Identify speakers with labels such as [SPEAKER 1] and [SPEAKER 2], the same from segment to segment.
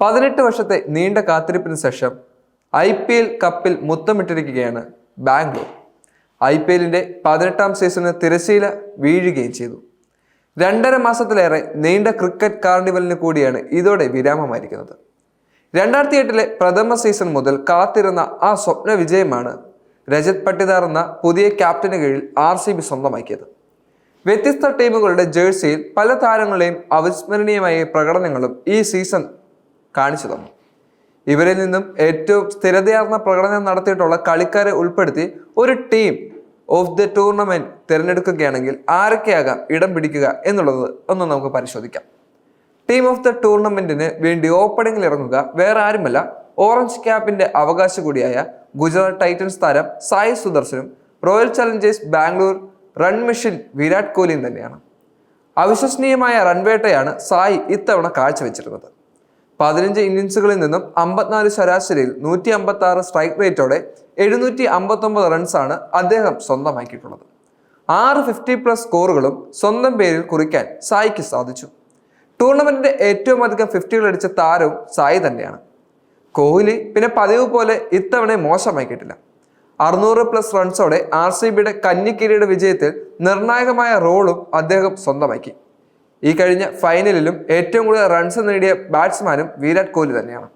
[SPEAKER 1] പതിനെട്ട് വർഷത്തെ നീണ്ട കാത്തിരിപ്പിന് ശേഷം ഐ പി എൽ കപ്പിൽ മുത്തമിട്ടിരിക്കുകയാണ് ബാംഗ്ലൂർ. ഐ പി എല്ലിന്റെ പതിനെട്ടാം സീസണിന് തിരശീല വീഴുകയും ചെയ്തു. രണ്ടര മാസത്തിലേറെ നീണ്ട ക്രിക്കറ്റ് കാർണിവലിന് കൂടിയാണ് ഇതോടെ വിരാമമായിരിക്കുന്നത്. രണ്ടായിരത്തി എട്ടിലെ പ്രഥമ സീസൺ മുതൽ കാത്തിരുന്ന ആ സ്വപ്ന വിജയമാണ് രജത് പട്ടിദാർ എന്ന പുതിയ ക്യാപ്റ്റന് കീഴിൽ ആർ സി ബി സ്വന്തമാക്കിയത്. വ്യത്യസ്ത ടീമുകളുടെ ജേഴ്സിയിൽ പല താരങ്ങളുടെയും അവിസ്മരണീയമായ പ്രകടനങ്ങളും ഈ സീസൺ കാണിച്ചു തന്നു ഇവരിൽ നിന്നും ഏറ്റവും സ്ഥിരതയാർന്ന പ്രകടനം നടത്തിയിട്ടുള്ള കളിക്കാരെ ഉൾപ്പെടുത്തി ഒരു ടീം ഓഫ് ദ ടൂർണമെന്റ് തിരഞ്ഞെടുക്കുകയാണെങ്കിൽ ആരൊക്കെയാകാം ഇടം പിടിക്കുക എന്നുള്ളത് ഒന്ന് നമുക്ക് പരിശോധിക്കാം. ടീം ഓഫ് ദ ടൂർണമെന്റിന് വേണ്ടി ഓപ്പണിംഗിൽ ഇറങ്ങുക വേറെ ആരുമല്ല. ഓറഞ്ച് ക്യാപ്പിന്റെ അവകാശ കൂടിയായ ഗുജറാത്ത് ടൈറ്റൻസ് താരം Sai സുദർശനും Royal Challengers Bangalore run machine Virat കോഹ്ലിയും തന്നെയാണ്. അവിശ്വസനീയമായ റൺവേട്ടയാണ് സായി ഇത്തവണ കാഴ്ചവെച്ചിരുന്നത്. പതിനഞ്ച് ഇന്നിങ്സുകളിൽ നിന്നും അമ്പത്തിനാല് ശരാശരിയിൽ നൂറ്റി അമ്പത്തി ആറ് സ്ട്രൈക്ക് റേറ്റോടെ എഴുന്നൂറ്റി അമ്പത്തൊമ്പത് റൺസാണ് അദ്ദേഹം സ്വന്തമാക്കിയിട്ടുള്ളത്. ആറ് ഫിഫ്റ്റി പ്ലസ് സ്കോറുകളും സ്വന്തം പേരിൽ കുറിക്കാൻ സായിക്ക് സാധിച്ചു. ടൂർണമെന്റിന്റെ ഏറ്റവും അധികം ഫിഫ്റ്റികൾ അടിച്ച താരവും സായി തന്നെയാണ്. കോഹ്ലി പിന്നെ പതിവ് പോലെ ഇത്തവണ മോശമാക്കിയിട്ടില്ല. അറുന്നൂറ് പ്ലസ് റൺസോടെ ആർ സി ബിയുടെ കന്നിക്കിരിയുടെ വിജയത്തിൽ നിർണായകമായ റോളും അദ്ദേഹം സ്വന്തമാക്കി. ഈ കഴിഞ്ഞ ഫൈനലിലും ഏറ്റവും കൂടുതൽ റൺസ് നേടിയ ബാറ്റ്സ്മാനും വിരാട് കോഹ്ലി തന്നെയാണ്.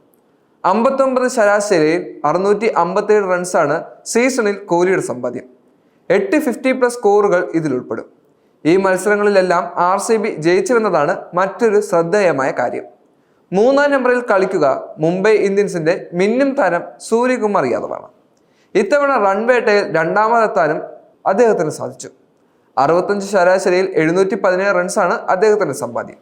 [SPEAKER 1] അമ്പത്തൊമ്പത് ശരാശരിയിൽ അറുന്നൂറ്റി അമ്പത്തേഴ് റൺസാണ് സീസണിൽ കോഹ്ലിയുടെ സമ്പാദ്യം. എട്ട് ഫിഫ്റ്റി പ്ലസ് സ്കോറുകൾ ഇതിൽ ഉൾപ്പെടും. ഈ മത്സരങ്ങളിലെല്ലാം ആർ സി ബി ജയിച്ചുവെന്നതാണ് മറ്റൊരു ശ്രദ്ധേയമായ കാര്യം. മൂന്നാം നമ്പറിൽ കളിക്കുക മുംബൈ ഇന്ത്യൻസിന്റെ മിന്നും താരം സൂര്യകുമാർ യാദവാണ്. ഇത്തവണ റൺവേട്ടയിൽ രണ്ടാമതെത്താനും അദ്ദേഹത്തിന് സാധിച്ചു. അറുപത്തഞ്ച് ശരാശരിയിൽ എഴുന്നൂറ്റി പതിനേഴ് റൺസാണ് അദ്ദേഹത്തിന്റെ സമ്പാദ്യം.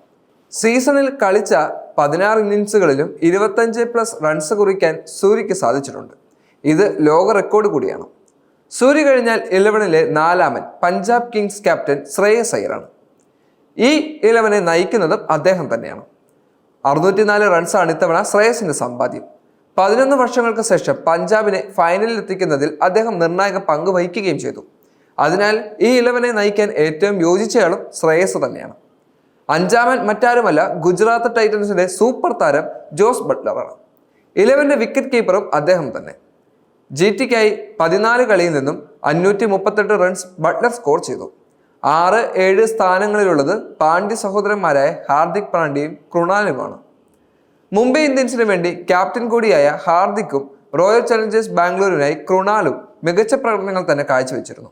[SPEAKER 1] സീസണിൽ കളിച്ച പതിനാറ് ഇന്നിങ്സുകളിലും ഇരുപത്തഞ്ച് പ്ലസ് റൺസ് കുറിക്കാൻ സൂര്യക്ക് സാധിച്ചിട്ടുണ്ട്. ഇത് ലോക റെക്കോർഡ് കൂടിയാണ്. സൂര്യ കഴിഞ്ഞാൽ ഇലവനിലെ നാലാമൻ പഞ്ചാബ് കിങ്സ് ക്യാപ്റ്റൻ ശ്രേയസ് അയ്യറാണ്. ഈ ഇലവനെ നയിക്കുന്നതും അദ്ദേഹം തന്നെയാണ്. അറുന്നൂറ്റിനാല് റൺസാണ് ഇത്തവണ ശ്രേയസിന്റെ സമ്പാദ്യം. പതിനൊന്ന് വർഷങ്ങൾക്ക് ശേഷം പഞ്ചാബിനെ ഫൈനലിൽ എത്തിക്കുന്നതിൽ അദ്ദേഹം നിർണായക പങ്ക് വഹിക്കുകയും ചെയ്തു. അതിനാൽ ഈ ഇലവനെ നയിക്കാൻ ഏറ്റവും യോജിച്ചയാളും ശ്രേയസ് തന്നെയാണ്. അഞ്ചാമൻ മറ്റാരുമല്ല ഗുജറാത്ത് ടൈറ്റൻസിന്റെ സൂപ്പർ താരം ജോസ് ബട്ട്ലറാണ് ഇലവന്റെ വിക്കറ്റ് കീപ്പറും അദ്ദേഹം തന്നെ. ജി ടിക്കായി പതിനാല് കളിയിൽ നിന്നും അഞ്ഞൂറ്റി മുപ്പത്തെട്ട് റൺസ് ബട്ട്ലർ സ്കോർ ചെയ്തു. ആറ് ഏഴ് സ്ഥാനങ്ങളിലുള്ളത് പാണ്ഡ്യ സഹോദരന്മാരായ ഹാർദിക് പാണ്ഡ്യയും കൃണാലുമാണ്. മുംബൈ ഇന്ത്യൻസിന് വേണ്ടി ക്യാപ്റ്റൻ കൂടിയായ ഹാർദിക്കും റോയൽ ചലഞ്ചേഴ്സ് ബാംഗ്ലൂരിനായി കൃണാലും മികച്ച പ്രകടനങ്ങൾ തന്നെ കാഴ്ചവെച്ചിരുന്നു.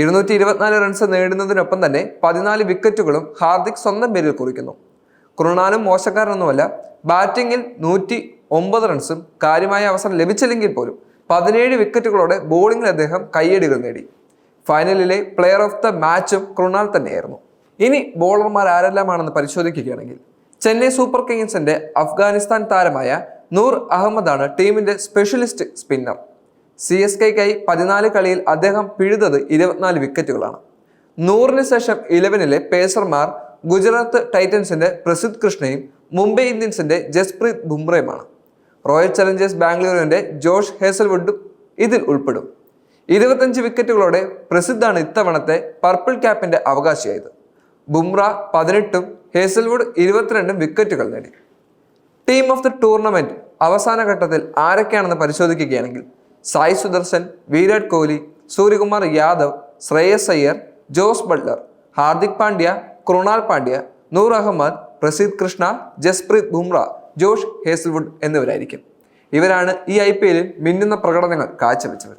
[SPEAKER 1] ഇരുന്നൂറ്റി ഇരുപത്തിനാല് റൺസ് നേടുന്നതിനൊപ്പം തന്നെ പതിനാല് വിക്കറ്റുകളും ഹാർദിക് സ്വന്തം പേരിൽ കുറിക്കുന്നു. കൃണാലും മോശക്കാരനൊന്നുമല്ല ബാറ്റിങ്ങിൽ നൂറ്റി ഒമ്പത് റൺസും കാര്യമായ അവസരം ലഭിച്ചില്ലെങ്കിൽ പോലും പതിനേഴ് വിക്കറ്റുകളോടെ ബോളിംഗിൽ അദ്ദേഹം കയ്യടികൾ നേടി. ഫൈനലിലെ പ്ലെയർ ഓഫ് ദ മാച്ചും കൃണാൽ തന്നെയായിരുന്നു. ഇനി ബോളർമാർ ആരെല്ലാമാണെന്ന് പരിശോധിക്കുകയാണെങ്കിൽ ചെന്നൈ സൂപ്പർ കിങ്സിന്റെ അഫ്ഗാനിസ്ഥാൻ താരമായ നൂർ അഹമ്മദാണ് ടീമിന്റെ സ്പെഷ്യലിസ്റ്റ് സ്പിന്നർ സി എസ് കെക്കായി പതിനാല് കളിയിൽ അദ്ദേഹം പിഴുതത് ഇരുപത്തിനാല് വിക്കറ്റുകളാണ്. നൂറിന് ശേഷം ഇലവനിലെ പേസർമാർ ഗുജറാത്ത് ടൈറ്റൻസിന്റെ പ്രസിദ് കൃഷ്ണയും മുംബൈ ഇന്ത്യൻസിന്റെ ജസ്പ്രീത് ബുംറയുമാണ്. റോയൽ ചലഞ്ചേഴ്സ് ബാംഗ്ലൂരിന്റെ ജോഷ് ഹേസൽവുഡും ഇതിൽ ഉൾപ്പെടും. ഇരുപത്തഞ്ച് വിക്കറ്റുകളോടെ പ്രസിദ്ധാണ് ഇത്തവണത്തെ പർപ്പിൾ ക്യാപ്പിന്റെ അവകാശിയായത്. ബുംറ പതിനെട്ടും ഹേസൽവുഡ് ഇരുപത്തിരണ്ടും വിക്കറ്റുകൾ നേടി. ടീം ഓഫ് ദി ടൂർണമെന്റ് അവസാന ഘട്ടത്തിൽ ആരൊക്കെയാണെന്ന് പരിശോധിക്കുകയാണെങ്കിൽ Sai Sudharsan Virat Kohli Suryakumar Yadav Shreyas Iyer Jos Buttler Hardik Pandya Krunal Pandya Noor Ahmad Prasidh Krishna Jasprit Bumrah Josh Hazlewood എന്നിവരായിരിക്കും. ഇവരാണ് ഈ ഐ പി എല്ലിൽ മിന്നുന്ന പ്രകടനങ്ങൾ കാഴ്ചവെച്ചവർ.